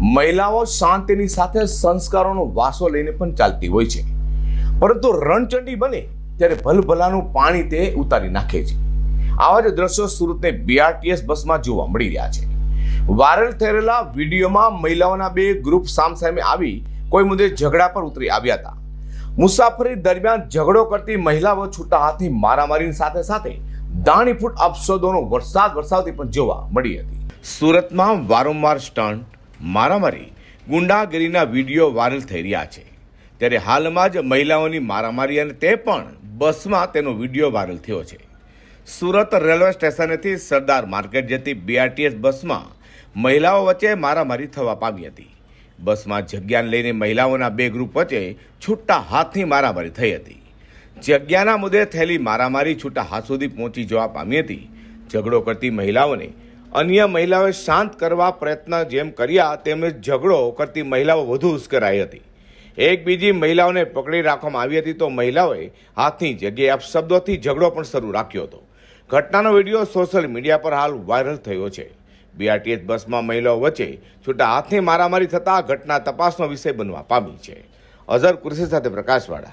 મહિલાઓ શાંતિની સાથે સંસ્કારોનો વાસો લઈને પણ ચાલતી હોય છે. પરંતુ રણચંડી બને ત્યારે ભલભલાનું પાણી તે ઉતારી નાખે છે. આવા જ દ્રશ્યો સુરતને બીઆરટીએસ બસમાં જોવા મળી રહ્યા છે. વાયરલ થયેલા વિડીયોમાં મહિલાઓના બે ગ્રુપ સામસામે આવી કોઈ મુદ્દે ઝઘડા પર ઉતરી આવ્યા હતા. મુસાફરી દરમિયાન ઝઘડો કરતી મહિલાઓ છૂટા હાથની મારામારીની સાથે સાથે દાણીફૂટ અપશબ્દોનો વરસાદ વરસાવતી પણ જોવા મળી હતી. સુરતમાં વારંવાર સ્ટન્ટ મારામારી ગુંડાગીરીના વીડિયો વાયરલ થઈ રહ્યા છે. ત્યારે હાલમાં જ મહિલાઓની મારામારી અને તે પણ બસમાં તેનો વીડિયો વાયરલ થયો છે. સુરત રેલવે સ્ટેશનેથી સરદાર માર્કેટ જતી બીઆરટીએસ બસમાં મહિલાઓ વચ્ચે મારામારી થવા પામી હતી. બસમાં જગ્યાને લઈને મહિલાઓના બે ગ્રુપ વચ્ચે છૂટા હાથની મારામારી થઈ હતી. જગ્યાના મુદ્દે થયેલી મારામારી છૂટા હાથ સુધી પહોંચી જવા પામી હતી. ઝઘડો કરતી મહિલાઓને અન્ય મહિલાઓએ શાંત કરવા પ્રયત્ન જેમ કર્યા તેમ ઝઘડો કરતી મહિલાઓ વધુ ઉશ્કેરાઈ હતી. એક બીજી મહિલાઓને પકડી રાખવામાં આવી હતી તો મહિલાઓએ હાથની જગ્યાએ અપશબ્દોથી ઝઘડો પણ શરૂ રાખ્યો હતો. ઘટનાનો વીડિયો સોશિયલ મીડિયા પર હાલ વાયરલ થયો છે. બીઆરટીએસ બસમાં મહિલાઓ વચ્ચે છૂટા હાથની મારામારી થતા ઘટના તપાસનો વિષય બનવા પામી છે. અઝર કૃષિ સાથે પ્રકાશવાળા.